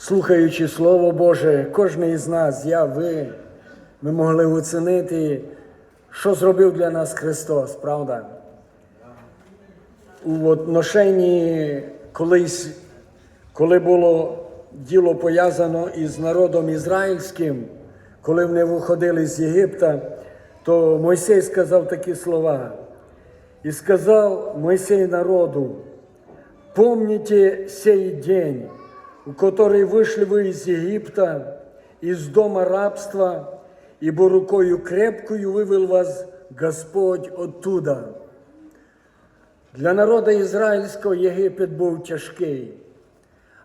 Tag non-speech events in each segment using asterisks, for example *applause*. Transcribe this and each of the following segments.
слухаючи Слово Боже, кожен із нас, я, ви, ми могли оцінити, що зробив для нас Христос, правда? У отношенні колись, коли було діло пов'язано із народом ізраїльським, коли вони виходили з Єгипта, то Мойсей сказав такі слова. И сказал Моисей народу, помните сей день, в который вышли вы из Египта, из дома рабства, ибо рукою крепкою вывел вас Господь оттуда. Для народу ізраїльського Єгипет був тяжкий.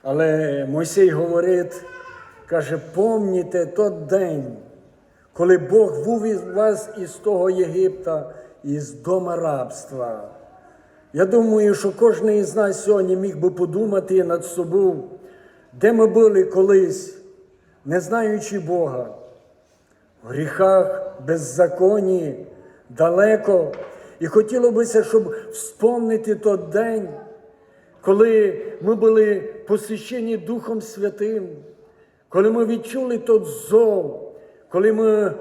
Але Мойсей говорить, каже, помніте той день, коли Бог вивів вас із того Єгипта, із дома рабства. Я думаю, що кожен із нас сьогодні міг би подумати над собою, де ми були колись, не знаючи Бога, в гріхах, беззаконні, далеко. І хотіло бися, щоб вспомнити той день, коли ми були посвящені Духом Святим, коли ми відчули той зов, коли ми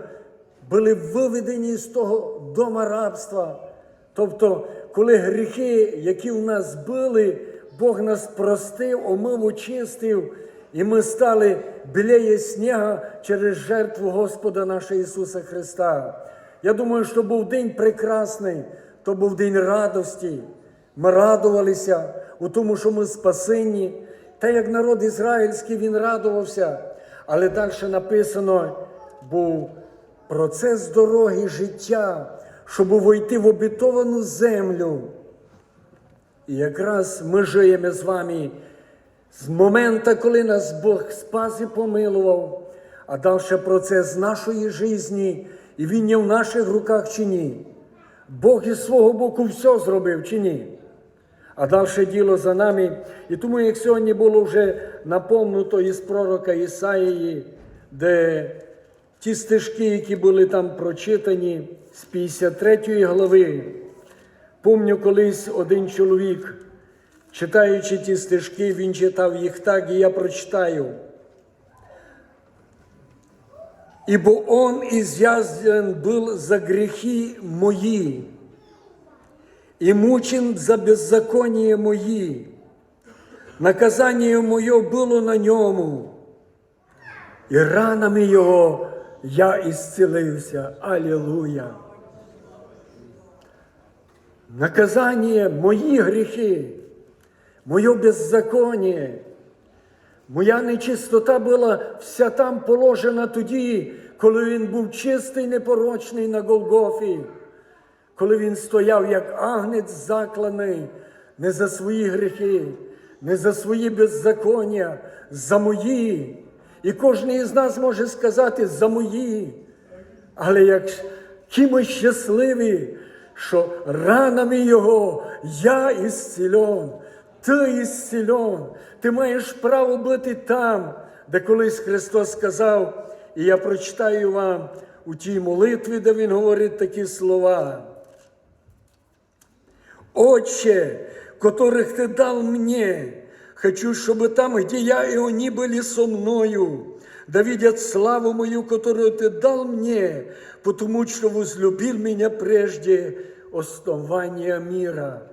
були виведені з того дома рабства. Тобто, коли гріхи, які в нас були, Бог нас простив, омив, очистив, і ми стали білеє сніга через жертву Господа нашого Ісуса Христа. Я думаю, що був день прекрасний, то був день радості. Ми радувалися у тому, що ми спасені. Та як народ ізраїльський він радувався. Але далі написано, був процес дороги життя, щоб увійти в обітовану землю. І якраз ми живемо з вами з моменту, коли нас Бог спас і помилував, а далі процес нашої житті, і він є в наших руках чи ні. Бог із свого боку все зробив чи ні. А далі діло за нами. І тому, як сьогодні було вже наповнуто із пророка Ісаїї, де ті стежки, які були там прочитані з 53 глави. Помню, колись один чоловік, читаючи ті стежки, він читав їх так, і я прочитаю. Ибо он изъязвлен был за грехи мои, и мучен за беззаконие мои. Наказание мое было на ньому, і ранами Його я ісцелився. Алілуя. Наказання мої гріхи, моє беззаконие, моя нечистота була вся там положена тоді, коли він був чистий, непорочний на Голгофі, коли він стояв як агнець закланий не за свої гріхи, не за свої беззаконня, за мої. І кожен із нас може сказати за мої. Але як ми щасливі, що ранами Його я ісцільон, ти ісцільон, ти маєш право бути там, де колись Христос сказав, і я прочитаю вам у тій молитві, де Він говорить такі слова. Отче, которых Ты дал мне, хочу, чтобы там, где я и они были со мною, да видят славу мою, которую Ты дал мне, потому что возлюбил меня прежде основания мира.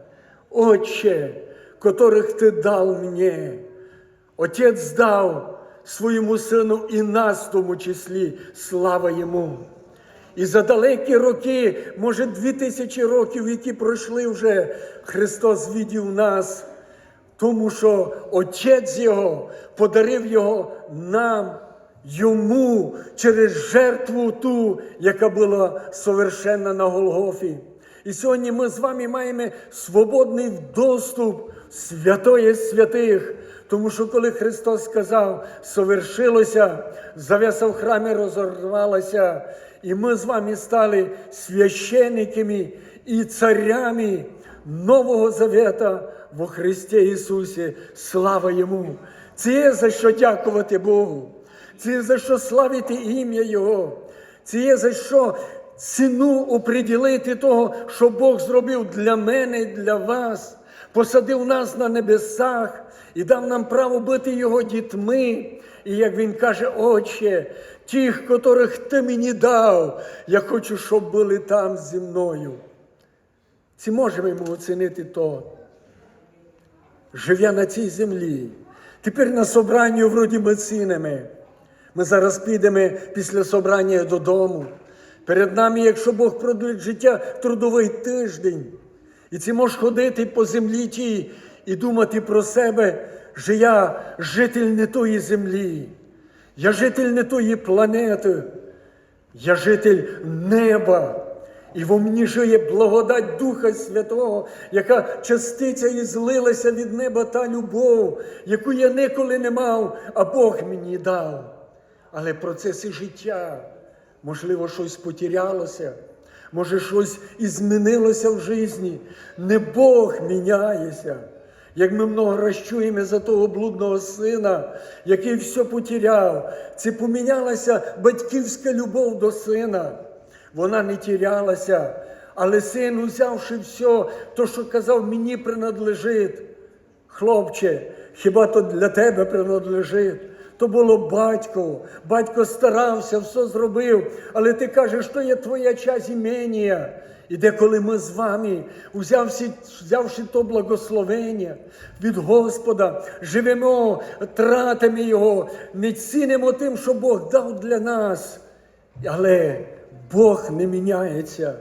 Отче, которых Ты дал мне, Отець дав своєму сину і нас в тому числі, слава йому. І за далекі роки, може, дві тисячі років, які пройшли вже, Христос відів нас, тому що Отець Його подарив Його нам, йому через жертву ту, яка була совершенна на Голгофі. І сьогодні ми з вами маємо свободний доступ святої святих. Тому що коли Христос сказав, совершилося, завеса в храмі розорвалася, і ми з вами стали священниками і царями Нового Завета во Христі Ісусі. Слава Йому! Це є за що дякувати Богу, це за що славити ім'я Його, це є за що ціну оприділити того, що Бог зробив для мене і для вас, посадив нас на небесах і дав нам право бути Його дітьми. І як Він каже, Отче, тих, котрих ти мені дав, я хочу, щоб були там зі мною. Чи можемо йому оцінити то? Живя на цій землі. Тепер на собранні вроді ми цінимо. Ми зараз підемо після собрання додому. Перед нами, якщо Бог продує життя, трудовий тиждень. І ти можеш ходити по землі тій і думати про себе, що я житель не тої землі, я житель не тої планети, я житель неба. І во мені жиє благодать Духа Святого, яка частиця і злилася від неба та любов, яку я ніколи не мав, а Бог мені дав. Але процеси життя, можливо, щось потірялося, може, щось і змінилося в житті. Не Бог міняється. Як ми много раз чуємо за того блудного сина, який все потіряв, це помінялася батьківська любов до сина. Вона не тірялася, але син, узявши все, то, що казав, мені принадлежить. Хлопче, хіба то для тебе принадлежить? То було батько. Батько старався, все зробив, але ти кажеш, що є твоя час імення. І деколи ми з вами, взявши, взявши то благословення від Господа, живемо, тратимо Його, не цінимо тим, що Бог дав для нас. Але Бог не міняється.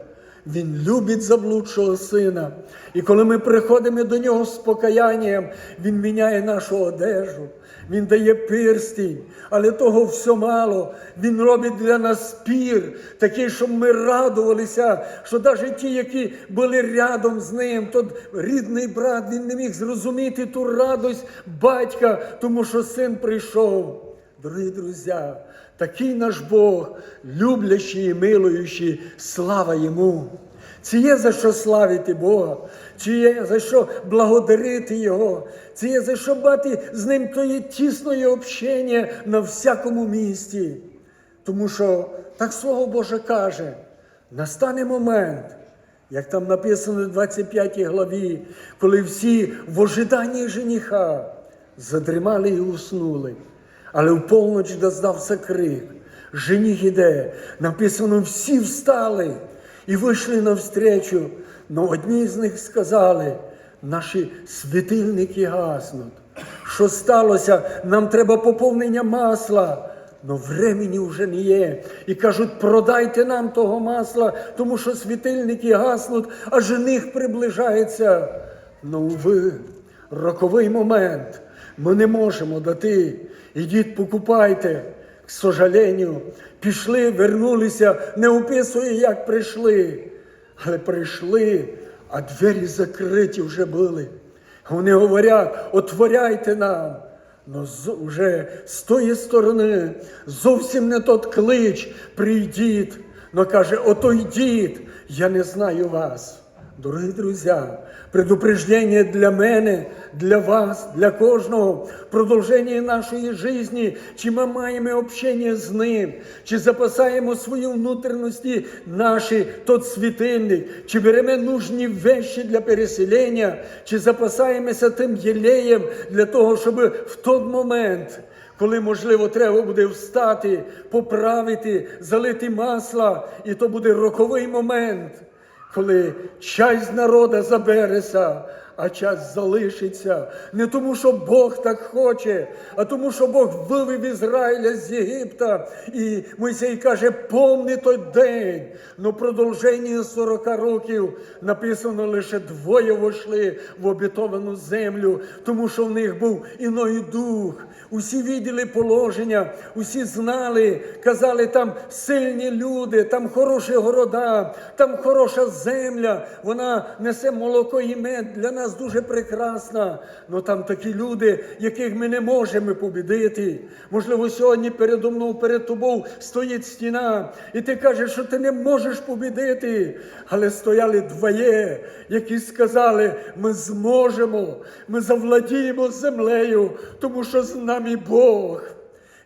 Він любить заблудшого сина. І коли ми приходимо до нього з покаянням, Він міняє нашу одежу, Він дає пирстінь, але того все мало. Він робить для нас спір, такий, щоб ми радувалися, що навіть ті, які були рядом з ним, то рідний брат, він не міг зрозуміти ту радость батька, тому що син прийшов. Дорогі друзі, такий наш Бог, люблячий і милуючий, слава Йому. Чи є за що славити Бога, чи є за що благодарити Його, чи є за що мати з ним тоє тісне общення на всякому місці. Тому що так Слово Боже каже, настане момент, як там написано в 25 главі, коли всі в ожиданні жениха задрімали і уснули. Але в полноч доздався крик. Жених іде. Написано, всі встали і вийшли навстречу. Но одні з них сказали, наші світильники гаснуть. Що сталося? Нам треба поповнення масла. Но времени вже не є. І кажуть, продайте нам того масла, тому що світильники гаснуть, а жених приближається. Ну ви, роковий момент. Ми не можемо дати. Ідіть, покупайте. К сожалению, пішли, вернулися, не описує, як прийшли. Але прийшли, а двері закриті вже були. Вони говорять, отворяйте нам. Но вже з тої сторони зовсім не тот клич, прийдіть. Но каже, ото йдіть, я не знаю вас. Дорогі друзі, предупреждення для мене, для вас, для кожного, продовження нашої житті, чи ми маємо общення з ним, чи запасаємо свої внутрішності наші тот світильник, чи беремо нужні вещі для переселення, чи запасаємося тим єлеєм для того, щоб в той момент. Коли, можливо, треба буде встати, поправити, залити масла, і то буде роковий момент коли часть народа забереться, а часть залишиться. Не тому, що Бог так хоче, а тому, що Бог вивів Ізраїля з Єгипта. І Мойсей каже, помни той день. Но продовження 40 років написано лише двоє вошли в обітовану землю, тому що в них був іной дух. Усі виділи положення, усі знали, казали, там сильні люди, там хороші города, там хороша земля, вона несе молоко і мед для нас дуже прекрасна. Но там такі люди, яких ми не можемо побідити. Можливо, сьогодні передо мною, перед тобою стоїть стіна, і ти кажеш, що ти не можеш побідити. Але стояли двоє, які сказали, ми зможемо, ми завладіємо землею, тому що з нами Бог.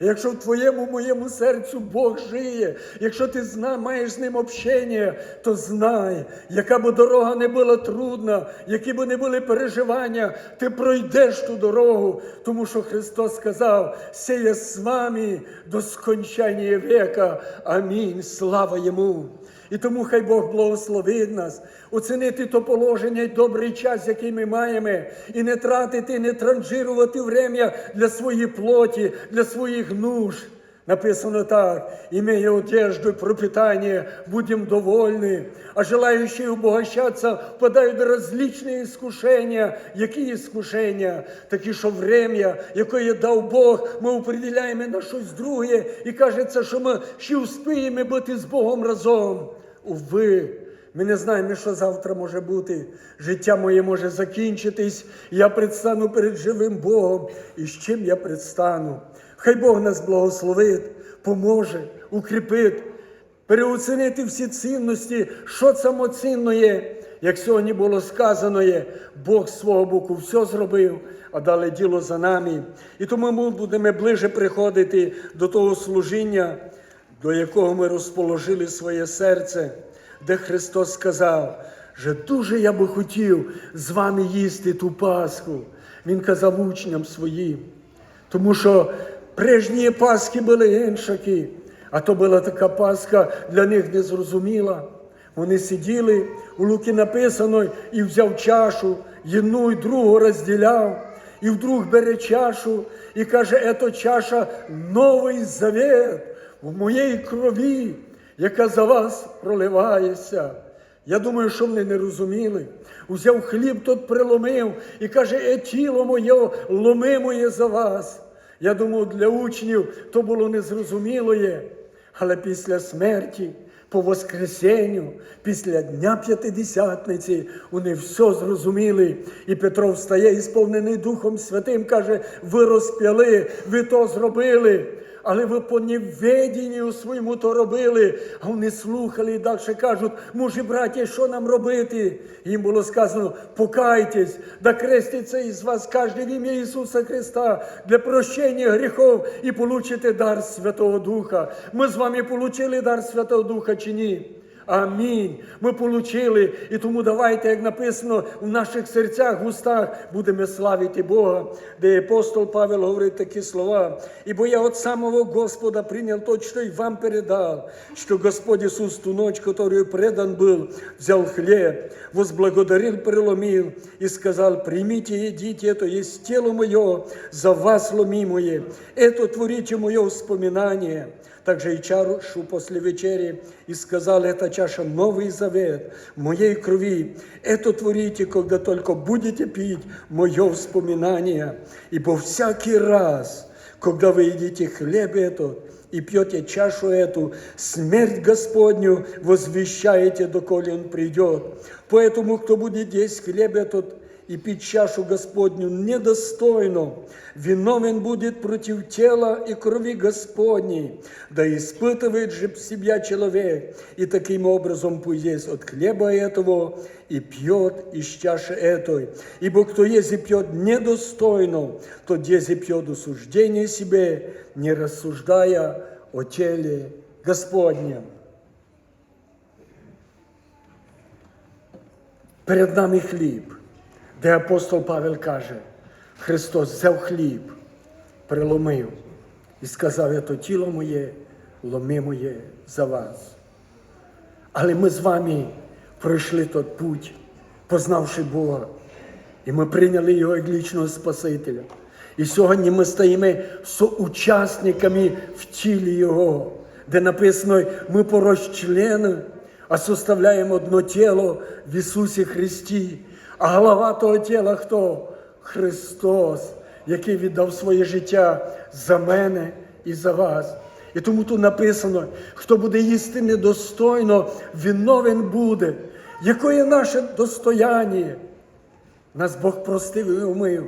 Якщо в твоєму моєму серцю Бог жиє, якщо ти зна, маєш з ним общення, то знай, яка б дорога не була трудна, які б не були переживання, ти пройдеш ту дорогу, тому що Христос сказав: сеє з вами до скончання века. Амінь. Слава йому. І тому хай Бог благословить нас, оцінити то положення й добрий час, який ми маємо, і не тратити, не транжирувати время для своєї плоті, для своїх нужд. Написано так, имея одежду и пропитание, будем довольны, а желающие обогащаться впадають в различные искушения. Які искушения? Такі, що время, яке дав Бог, ми определяємо на щось друге, і кажеться, що ми ще успіємо бути з Богом разом. Уви, ми не знаємо, що завтра може бути. Життя моє може закінчитись, я предстану перед живим Богом. І з чим я предстану? Хай Бог нас благословить, поможе, укріпить, переоцінити всі цінності, що самоцінно є. Як сьогодні було сказано, є, Бог з свого боку все зробив, а далі діло за нами. І тому ми будемо ближе приходити до того служіння, до якого ми розположили своє серце, де Христос сказав, що дуже я би хотів з вами їсти ту Пасху. Він казав учням своїм. Тому що прежні Пасхи були іншаки, а то була така Пасха для них незрозуміла. Вони сиділи, у Луки написано, і взяв чашу, єдну і другу розділяв, і вдруг бере чашу і каже, ето чаша новий завет в моїй крові, яка за вас проливається. Я думаю, що вони не розуміли. Узяв хліб, тот приломив і каже, е тіло моє, ломи моє за вас. Я думаю, для учнів то було незрозуміле. Але після смерті, по Воскресенню, після Дня П'ятидесятниці, вони все зрозуміли. І Петро встає, і сповнений Духом Святим, каже: ви розп'яли, ви то зробили. Але ви по неведенню своєму то робили, а вони слухали і далі кажуть, мужі, браті, що нам робити? Їм було сказано, покайтесь, да креститься із вас кожен ім'я Ісуса Христа для прощення гріхов і получите дар Святого Духа. Ми з вами получили дар Святого Духа чи ні? Амінь. Ми получили. І тому давайте, як написано, в наших серцях, густах будемо славити Бога, де апостол Павел говорить такі слова. Ибо я от самого Господа принял то, что и вам передал, что Господь Иисус ту ночь, которую предан был, взял хлеб, возблагодарил, преломил и сказал, примите, едите, это есть тело мое, за вас ломимое, это творите мое вспоминание. Также и чашу после вечери и сказал, это чаша новый завет моей крови. Это творите, когда только будете пить мое вспоминание. Ибо всякий раз, когда вы едите хлеб этот и пьете чашу эту, смерть Господню возвещаете, доколе Он придет. Поэтому, кто будет есть хлеб этот и пить чашу Господню недостойно, виновен будет против тела и крови Господней, да испытывает же себя человек, и таким образом есть от хлеба этого и пьет из чаши этой. Ибо кто есть и пьет недостойно, тот есть и пьет осуждение себе, не рассуждая о теле Господнем. Перед нами хліб, де апостол Павел каже, Христос взяв хліб, приломив і сказав, це тіло моє, ломи моє за вас. Але ми з вами пройшли той путь, познавши Бога, і ми прийняли Його як лічного Спасителя. І сьогодні ми стаємо соучасниками в тілі Його, де написано, ми порозчлени, а составляємо одно тіло в Ісусі Христі. А голова того тіла хто? Христос, який віддав своє життя за мене і за вас. І тому тут написано, хто буде їсти недостойно, виновен буде. Якое наше достояння? Нас Бог простив і умив.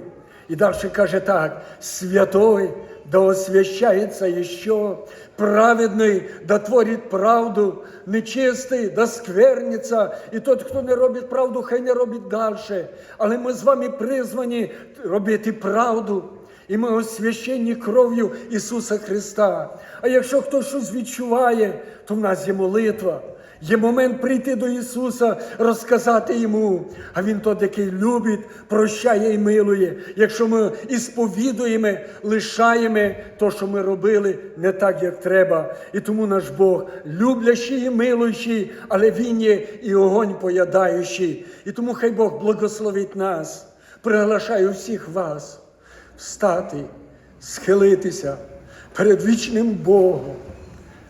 І далі каже так: святой да освящается еще, праведний да творить правду, нечистий да скверниться. І тот, хто не робить правду, хай не робить далі. Але ми з вами призвані робити правду. І ми освящені кров'ю Ісуса Христа. А якщо хтось щось відчуває, то в нас є молитва. Є момент прийти до Ісуса, розказати Йому. А Він тот, який любить, прощає і милує. Якщо ми і сповідуємо, лишаємо то, що ми робили, не так, як треба. І тому наш Бог люблячий і милуючий, але Він є і огонь поядаючий. І тому хай Бог благословить нас. Приглашаю всіх вас встати, схилитися перед вічним Богом,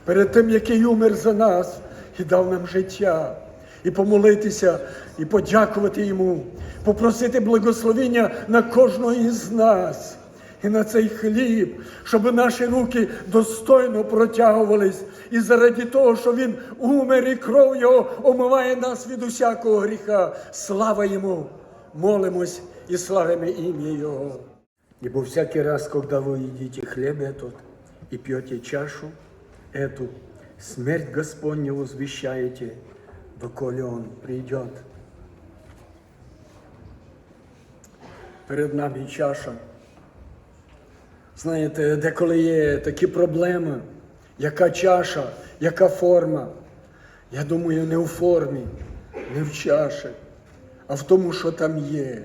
перед тим, який умер за нас і дав нам життя, і помолитися, і подякувати Йому, попросити благословення на кожного із нас. І на цей хліб, щоб наші руки достойно протягувались, і заради того, що Він умер і кров Його омиває нас від усякого гріха. Слава Йому! Молимось и славим имя Его. Ибо всякий раз, когда вы едите хлеб этот и пьете чашу эту, смерть Господню возвещаете, доколе Он придет. Перед нами чаша. Знаєте, деколи є такі проблеми, яка чаша, яка форма. Я думаю, не у формі, не в чаші, а в тому, що там є.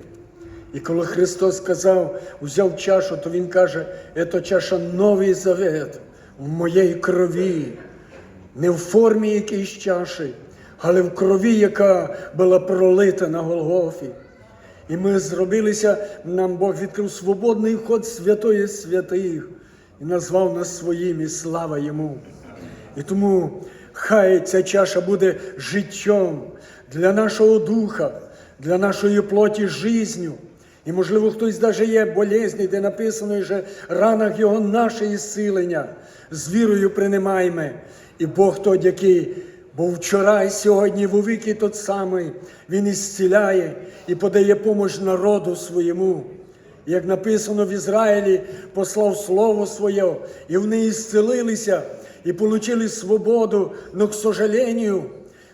І коли Христос сказав, взяв чашу, то Він каже, це чаша новий завет в моїй крові, не в формі якоїсь чаші, але в крові, яка була пролита на Голгофі. І ми зробилися, нам Бог відкрив свободний вход святої святих і назвав нас своїм, і слава йому. І тому хай ця чаша буде життям для нашого духа, для нашої плоті жизнью. І, можливо, хтось навіть є болезний, де написано, що ранах його наше ісцілення. З вірою приймаємо. І Бог той, який був вчора і сьогодні, в віки тот самий, Він ісціляє і подає помощь народу своєму. Як написано в Ізраїлі, послав Слово Своє, і вони ісцелилися і отримали свободу, но, к сожалению,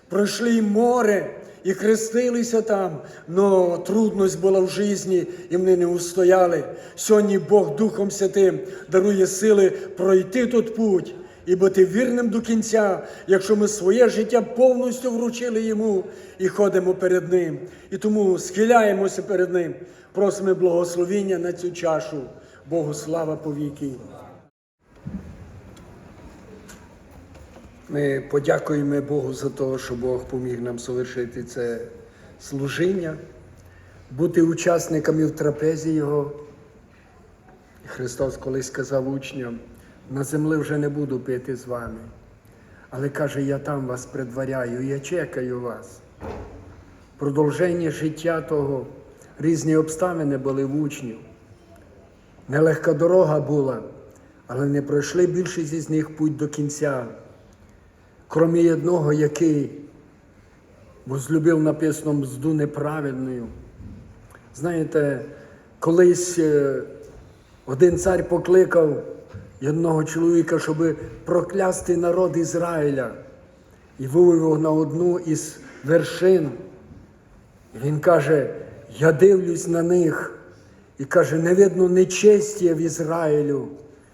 пройшли і море, і хрестилися там, но трудність була в житті, і вони не устояли. Сьогодні Бог Духом Святим дарує сили пройти тут путь і бути вірним до кінця, якщо ми своє життя повністю вручили йому і ходимо перед Ним. І тому схиляємося перед Ним, просимо благословіння на цю чашу. Богу слава повіки. Ми подякуємо Богу за те, що Бог поміг нам совершити це служіння, бути учасниками в трапезі Його. Христос колись сказав учням, на землі вже не буду пити з вами, але каже, я там вас предваряю, я чекаю вас. Продовження життя того, різні обставини були в учнів. Нелегка дорога була, але не пройшли більшість із них путь до кінця. Кромі одного, який возлюбив написано мзду неправедною. Знаєте, колись е, один цар покликав одного чоловіка, щоб проклясти народ Ізраїля і вивів на одну із вершин. І він каже: я дивлюсь на них і каже, не видно нечестя в Ізраїлю.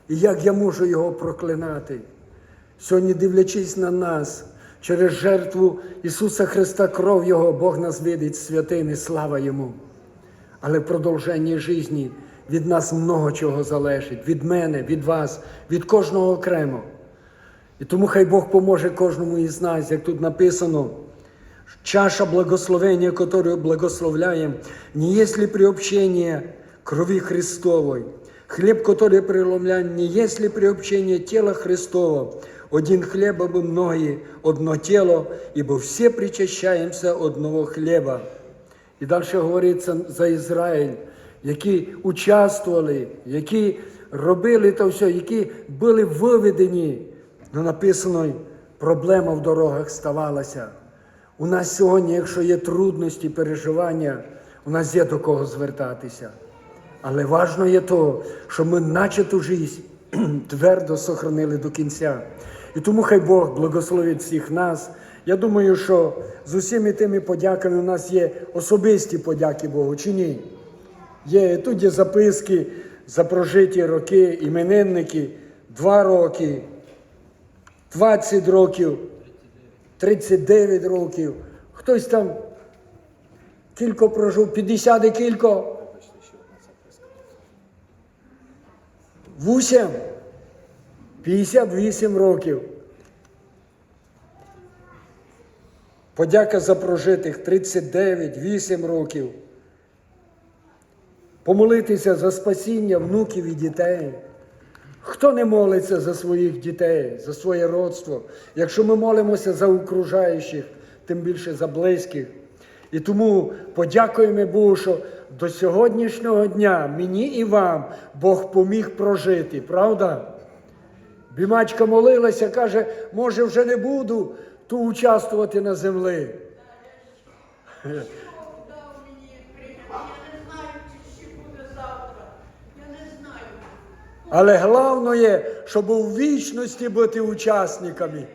І як я можу його проклинати? Сьогодні, дивлячись на нас, через жертву Ісуса Христа, кров Його, Бог нас видить святим слава Йому. Але в продовженні житті від нас много чого залежить, від мене, від вас, від кожного окремо. І тому хай Бог поможе кожному із нас, як тут написано, чаша благословения, которую благословляем, не есть ли приобщение крови Христовой, хлеб, который преломляем, не есть ли приобщение тела Христова, один хлеб, або многие, одно тело, ибо все причащаемся одного хлеба. І далі говориться за Ізраїль, які участвували, які робили то все, які були виведені. Ну написано, проблема в дорогах ставалася. У нас сьогодні, якщо є трудності, переживання, у нас є до кого звертатися. Але важно є то, що ми начату життя *clears throat* твердо сохранили до кінця. І тому хай Бог благословить всіх нас. Я думаю, що з усіми тими подяками у нас є особисті подяки Богу, чи ні? Є тут є записки за прожиті роки, іменинники 2 роки, 20 років, 39 років. Хтось там кілько прожив, 50 і кілько. Вісім. 58 років. Подяка за прожитих 39, 8 років. Помолитися за спасіння внуків і дітей. Хто не молиться за своїх дітей, за своє родство? Якщо ми молимося за окружаючих, тим більше за близьких. І тому подякуємо Богу, що до сьогоднішнього дня мені і вам Бог поміг прожити, правда? Бімачка молилася, каже, може, вже не буду ту участвувати на землі. Бог дав мені прийняти. Я не знаю, чи ще буде завтра. Я не знаю. Але головне, щоб у вічності бути учасниками.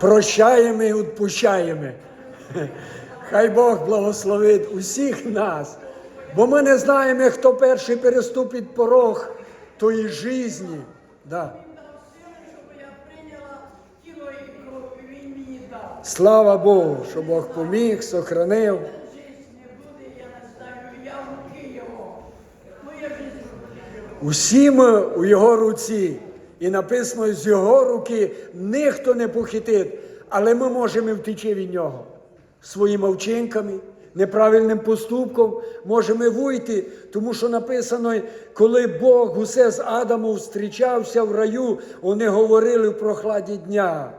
Прощаємо і відпущаємо. Хай Бог благословить усіх нас, бо ми не знаємо, хто перший переступить порог тої житті. Да. Він дав сили, щоб я прийняла тіло і кров, і він мені дав. Слава Богу, що Бог поміг, сохранив. Усі ми у його руці. І написано, з його руки ніхто не похитить, але ми можемо втечі від нього своїми вчинками, неправильним поступком можемо вийти, тому що написано, коли Бог усе з Адамом зустрічався в раю, вони говорили в прохладі дня.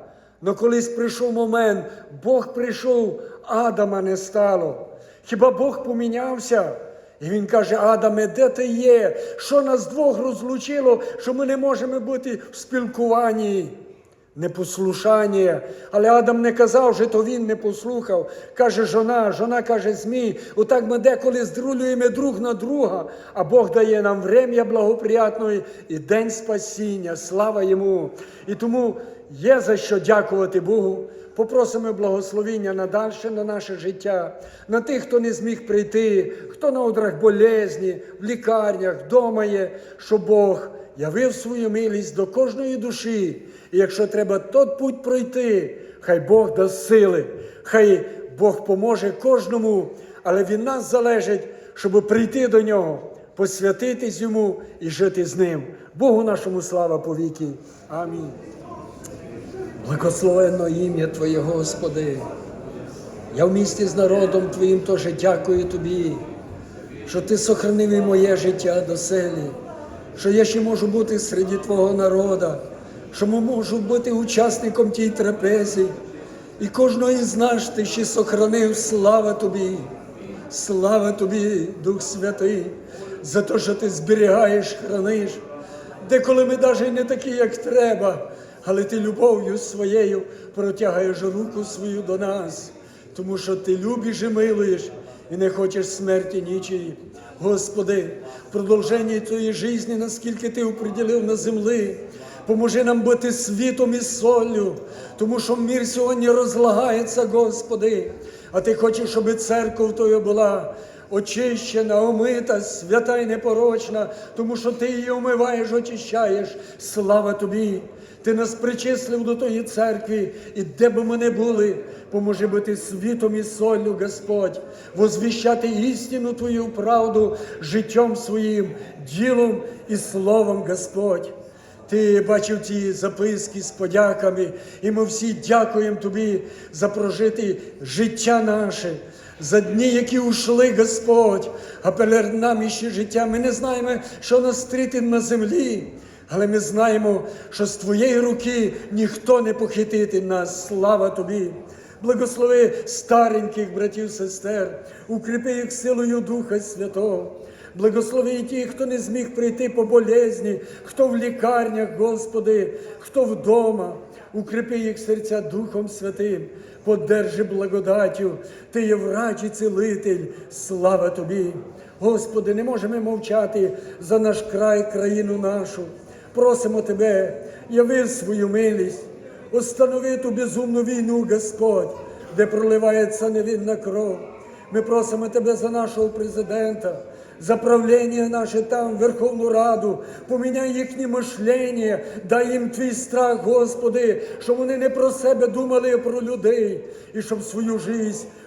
Но колись прийшов момент, Бог прийшов, Адама не стало. Хіба Бог помінявся? І він каже: Адаме, де ти є? Що нас двох розлучило, що ми не можемо бути в спілкуванні? Непослушання. Але Адам не казав, що то він не послухав. Каже жона, жона каже змій. Отак ми деколи здрулюємо друг на друга, а Бог дає нам врем'я благоприятної і день спасіння. Слава йому. І тому є за що дякувати Богу. Попросимо благословіння надальше на наше життя, на тих, хто не зміг прийти, хто на одрах болезні, в лікарнях, вдома є, що Бог явив свою милість до кожної душі. І якщо треба тот путь пройти, хай Бог дасть сили, хай Бог поможе кожному, але від нас залежить, щоб прийти до нього, посвятитись йому і жити з ним. Богу нашому слава повіки. Амінь. Благословенно ім'я Твоє, Господи. Я в місті з народом Твоїм теж дякую Тобі, що Ти сохранив і моє життя до селі, що я ще можу бути серед Твого народу, що ми можу бути учасником тій трапезі. І кожного із нас Ти ще сохранив, слава Тобі, слава Тобі, Дух Святий, за те, що Ти зберігаєш, храниш. Деколи ми навіть не такі, як треба, але ти любов'ю своєю протягаєш руку свою до нас, тому що ти любиш і милуєш і не хочеш смерті нічої. Господи, в продовженні твоєї житті, наскільки ти оприділив на землі, поможи нам бути світом і солью, тому що мір сьогодні розлагається, Господи, а ти хочеш, щоб церква Твоя була очищена, омита, свята й непорочна, тому що ти її омиваєш, очищаєш. Слава тобі! Ти нас причислив до тої церкви, і де би ми не були, поможи бути світом і солью, Господь, возвіщати істину Твою правду життям своїм, ділом і словом, Господь. Ти бачив ті записки з подяками, і ми всі дякуємо Тобі за прожити життя наше, за дні, які ушли, Господь, а перед нами ще життя. Ми не знаємо, що нас стрітить на землі, але ми знаємо, що з Твоєї руки ніхто не похитити нас. Слава Тобі! Благослови стареньких братів, сестер, укріпи їх силою Духа Святого. Благослови ті, хто не зміг прийти по болезні, хто в лікарнях, Господи, хто вдома. Укріпи їх серця Духом Святим, подержи благодаттю, Ти є врач і цілитель, слава Тобі. Господи, не можемо мовчати за наш край, країну нашу. Просимо Тебе, яви свою милість, останови ту безумну війну, Господь. де проливається невинна кров. Ми просимо Тебе за нашого президента, за правління наше там, в Верховну Раду, поміняй їхнє мишлення, дай їм твій страх, Господи, щоб вони не про себе думали, а про людей, і щоб свою життя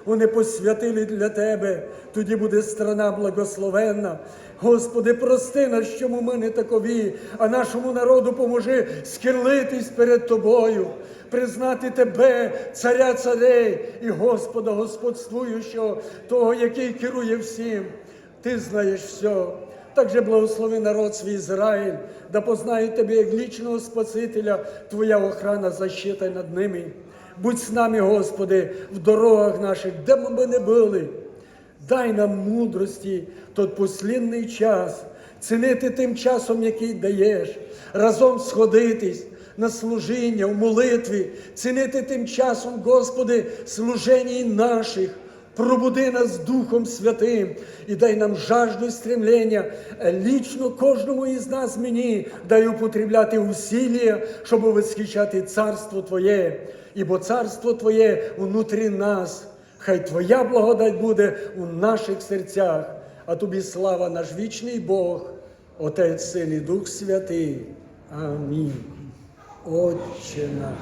вони посвятили для Тебе. Тоді буде страна благословенна. Господи, прости нас, чому ми не такові, а нашому народу поможи схилитись перед Тобою, признати Тебе, царя царей і Господа, господствуючого, того, який керує всім. Ти знаєш все. Также благослови народ свій Ізраїль, да познає тебе як лічного Спасителя, Твоя охрана защита над ними. Будь з нами, Господи, в дорогах наших, де б ми не були. Дай нам мудрості тот послідний час, цінити тим часом, який даєш, разом сходитись на служіння, в молитві, цінити тим часом, Господи, служеній наших. Пробуди нас Духом Святим і дай нам жажду і стремлення е, лічно кожному із нас мені дай употребляти усілля, щоб восхищати царство Твоє, ібо царство Твоє внутрі нас. Хай Твоя благодать буде у наших серцях, а тобі слава наш вічний Бог, Отець, Син і Дух Святий. Амінь. Отче наш,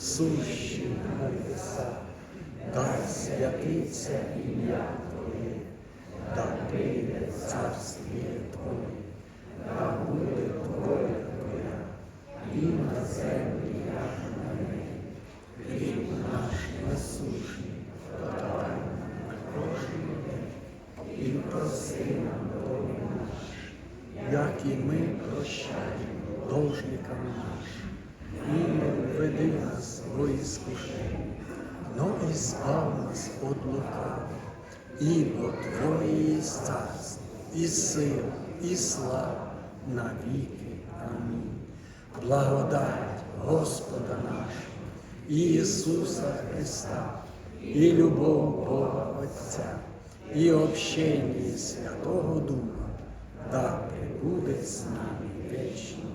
сущий на небесах, да святиться ім'я Твоє, да прийде царствіє Твоє, да буде воля Твоя, і на землі, як на небі. Хліб наш насущний, подай нам на кожен день, і проси нам долі наш, як і ми прощаємо должникам нашим, і не введи нас во іскушення, но і збав лукавого, ібо Твоє є царство, і сила, і слава навіки. Амінь. Благодать Господа нашого, Ісуса Христа, і любов Бога Отця, і общення Святого Духа, да пребуде з нами вічно.